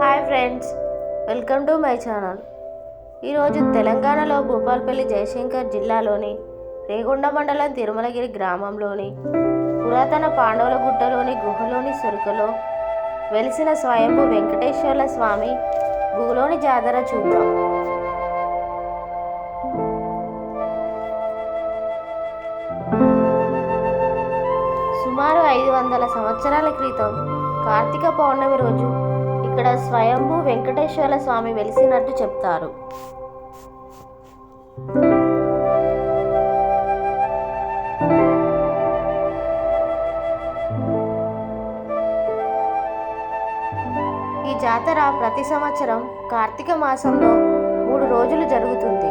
Hi friends welcome to my channel ఈరోజు తెలంగాణలో భూపాల్పల్లి జయశంకర్ జిల్లాలోని రేగొండ మండలం తిరుమలగిరి గ్రామంలోని పురాతన పాండవుల గుట్టలోని గుహలోని సురుకలో వెలిసిన స్వయంభూ వెంకటేశ్వర్ల స్వామి గుహలోని జాతర చూద్దాం సుమారు ఐదు వందల సంవత్సరాల క్రితం కార్తీక పౌర్ణమి రోజు ఇక్కడ స్వయంభూ వెంకటేశ్వర స్వామి వెలిసినట్టు చెప్తారు ఈ జాతర ప్రతి సంవత్సరం కార్తీక మాసంలో మూడు రోజులు జరుగుతుంది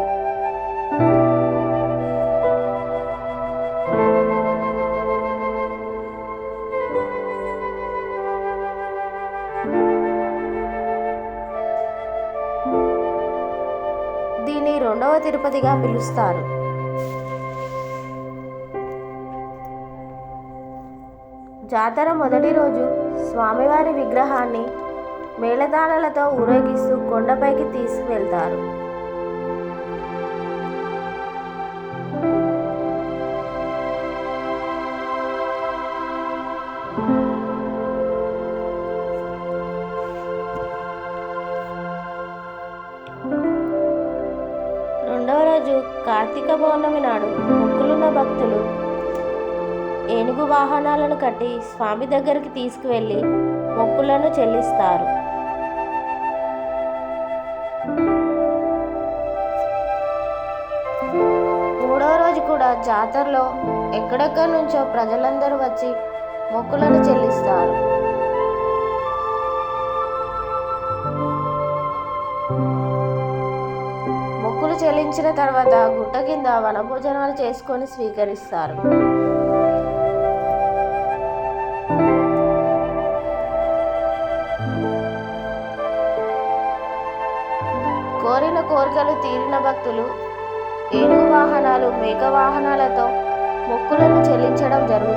రెండవ తిరుపతిగా పిలుస్తారు జాతర మొదటి రోజు స్వామివారి విగ్రహాన్ని మేళతాళలతో ఊరేగిస్తూ కొండపైకి తీసుకువెళ్తారు thank you రెండవ రోజు కార్తీక పౌర్ణమి నాడు మొక్కులున్న భక్తులు ఏనుగు వాహనాలను కట్టి స్వామి దగ్గరికి తీసుకువెళ్ళి మొక్కులను చెల్లిస్తారు మూడో రోజు కూడా జాతరలో ఎక్కడెక్కడి నుంచో ప్రజలందరూ వచ్చి మొక్కులను చెల్లిస్తారు ఫలించిన తర్వాత గుట్ట కింద వనభోజనాలు చేసుకొని స్వీకరిస్తారు కోరిన కోరికలు తీరిన భక్తులు ఏనుగు వాహనాలు మేక వాహనాలతో మొక్కులను చెల్లించడం జరుగుతుంది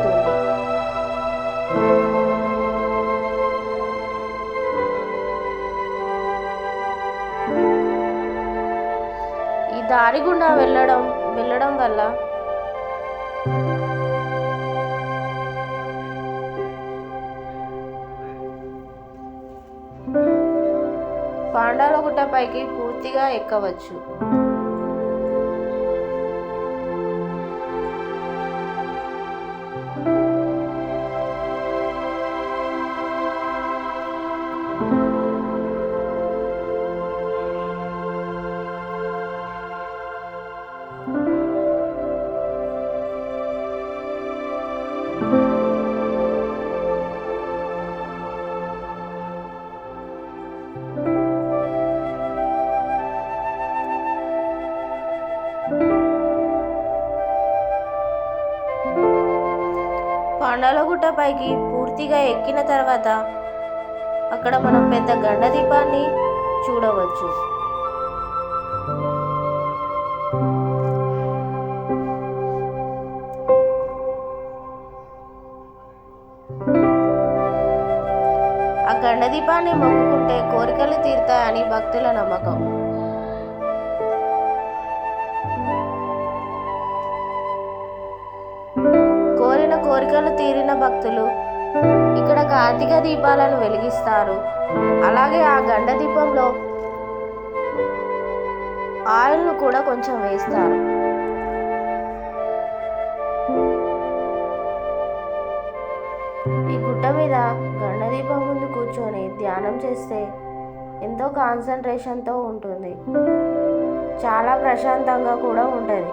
దారి గుండా వెళ్ళడం వెళ్ళడం వల్ల గుట్ట పైకి పూర్తిగా ఎక్కవచ్చు గుట్ట పైకి పూర్తిగా ఎక్కిన తర్వాత అక్కడ మనం పెద్ద గండ దీపాన్ని చూడవచ్చు ఆ గండ దీపాన్ని మొక్కుకుంటే కోరికలు తీరుతాయని భక్తుల నమ్మకం మొక్కుబడులు తీరిన భక్తులు ఇక్కడ కార్తీక దీపాలను వెలిగిస్తారు అలాగే ఆ గండ దీపంలో ఆయిల్ను కూడా కొంచెం వేస్తారు ఈ గుట్ట మీద గండ దీపం ముందు కూర్చొని ధ్యానం చేస్తే ఎంతో కాన్సన్ట్రేషన్తో ఉంటుంది చాలా ప్రశాంతంగా కూడా ఉంటుంది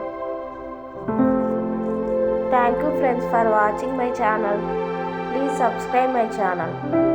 Thank you friends for watching my channel. Please subscribe my channel.